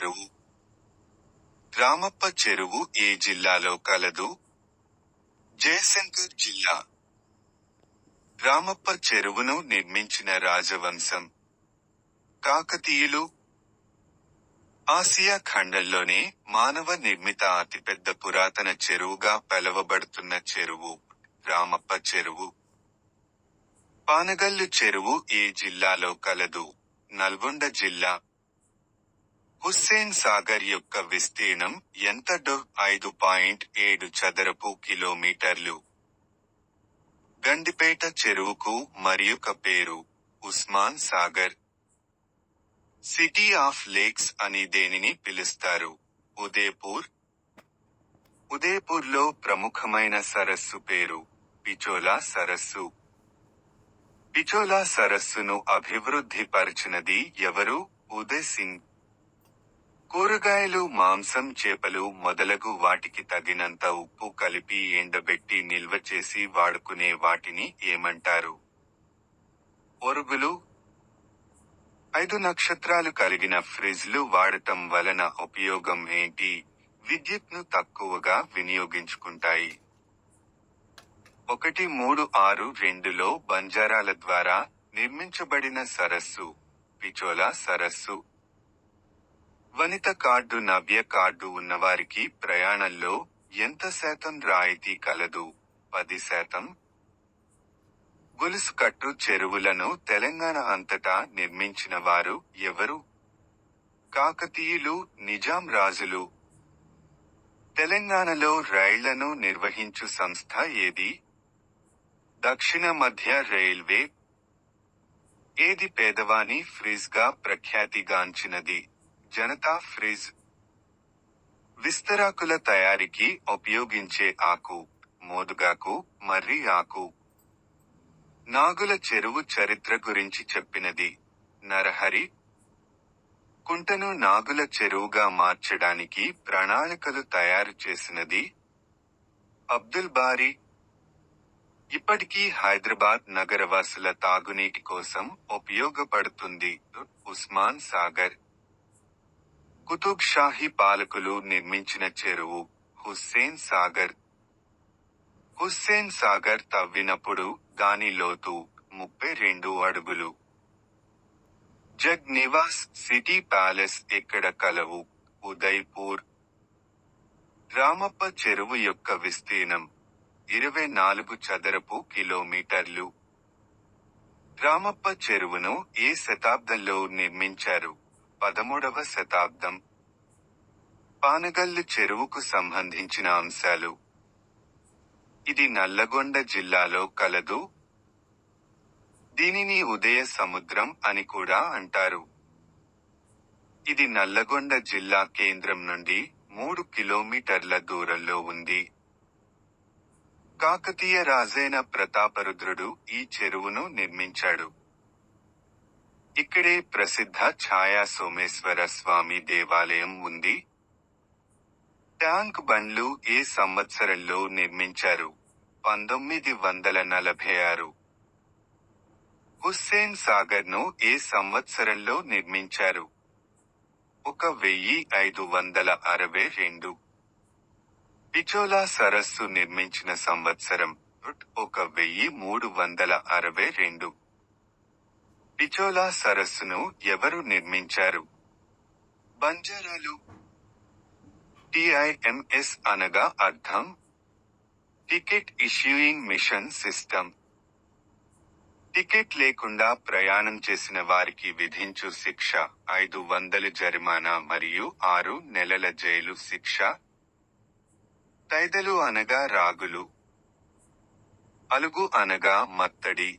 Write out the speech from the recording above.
చెరువు. రామప్ప చెరువు ఏ జిల్లాలో కలదు. జయశంకర్ జిల్లా. రామప్ప చెరువును నిర్మించిన రాజవంశం. కాకతీయులు. ఆసియా ఖండంలోనే మానవ నిర్మిత అతిపెద్ద పురాతన చెరువుగా పిలవబడుతున్న చెరువు రామప్ప చెరువు. పానగల్లు చెరువు ఏ జిల్లాలో కలదు. నల్గొండ జిల్లా. హుస్సేన్ సాగర్ యొక్క విస్తీర్ణం ఎంత ఐదు పాయింట్ ఏడు చదరపు కిలోమీటర్లు. గండిపేట చెరువుకు మరియొక పేరు Osman Sagar. City of lakes అని దేనిని పిలుస్తారు? ఉదయపూర్. ఉదయపూర్లో ప్రముఖమైన సరస్సు పేరు పిచోలా సరస్సు. పిచోలా సరస్సును అభివృద్ధి పరిచినది ఎవరు? ఉదయ్ సింగ్. కూరగాయలు మాంసం చేపలు మొదలగు వాటికి తగినంత ఉప్పు కలిపి ఎండబెట్టి నిల్వ చేసి వాడుకునే వాటిని ఏమంటారు? ఒరుగులు. ఐదు నక్షత్రాలు కలిగిన ఫ్రిజ్లు వాడటం వలన ఉపయోగం ఏంటి? విద్యుత్ను తక్కువగా వినియోగించుకుంటాయి. ఒకటి మూడు ఆరు రెండులో బంజారాల ద్వారా నిర్మించబడిన సరస్సు పిచోలా సరస్సు. వనిత కార్డు నవ్య కార్డు ఉన్నవారికి ప్రయాణంలో ఎంత శాతం రాయితీ కలదు? పది శాతం? గొలుసు కట్టు చెరువులను తెలంగాణ అంతటా నిర్మించిన వారు ఎవరు? కాకతీయులు నిజాం రాజులు. తెలంగాణలో రైళ్ళను నిర్వహించు సంస్థ ఏది? దక్షిణ మధ్య రైల్వే. ఏది పేదవాని ఫ్రిజ్గా ప్రఖ్యాతిగాంచినది? జనతా ఫ్రిజ్. విస్తరాకుల తయారీకి ఉపయోగించే ఆకు మోదుగాకు మర్రి ఆకు. నాగుల చెరువు చరిత్ర గురించి చెప్పినది నరహరి. కుంటను నాగుల చెరువుగా మార్చడానికి ప్రణాళికలు తయారు చేసినది అబ్దుల్ బారీ. ఇప్పటికీ హైదరాబాద్ నగరవాసుల తాగునీటి కోసం ఉపయోగపడుతుంది ఉస్మాన్ సాగర్. కుతుబ్ షాహీ పాలకులు నిర్మించిన చెరువు హుస్సేన్ సాగర్. హుస్సేన్ సాగర్ తవ్వినప్పుడు దాని లోతు ముప్పై రెండు అడుగులు. జగ్ నివాస్ సిటీ ప్యాలెస్ ఎక్కడ కలవు? ఉదయ్పూర్. రామప్ప చెరువు యొక్క విస్తీర్ణం ఇరవై నాలుగు చదరపు కిలోమీటర్లు. రామప్ప చెరువును ఏ శతాబ్దంలో నిర్మించారు? పదమూడవ శతాబ్దం. పానగల్లు చెరువుకు సంబంధించిన అంశాలు. ఇది నల్లగొండ జిల్లాలో కలదు. దీనిని ఉదయ సముద్రం అని కూడా అంటారు. ఇది నల్లగొండ జిల్లా కేంద్రం నుండి మూడు కిలోమీటర్ల దూరంలో ఉంది. కాకతీయ రాజైన ప్రతాపరుద్రుడు ఈ చెరువును నిర్మించాడు. ఇక్కడే ప్రసిద్ధ ఛాయా సోమేశ్వర స్వామి దేవాలయం ఉంది. ట్యాంక్ బండ్లు ఏ సంవత్సరంలో నిర్మించారు. పంతొమ్మిది వందల నలభై ఆరు. హుస్సేన్ సాగర్ను ఏ సంవత్సరంలో నిర్మించారు. ఒక వెయ్యి ఐదు వందల అరవై రెండు. పిచోలా సరస్సు నిర్మించిన సంవత్సరం ఒక వెయ్యి మూడు వందల అరవై రెండు. పిచోలా సరస్సును ఎవరు నిర్మించారు? బంజారాలు. టిఐఎంఎస్ అనగా అర్థం. Ticket issuing machine system. Ticket లేకుండా ప్రయాణం చేసిన వారికి విధించు శిక్ష ఐదు వందలు జరిమానా మరియు ఆరు నెలల జైలు శిక్ష. తైదలు అనగా రాగులు. అలుగు అనగా మత్తడి.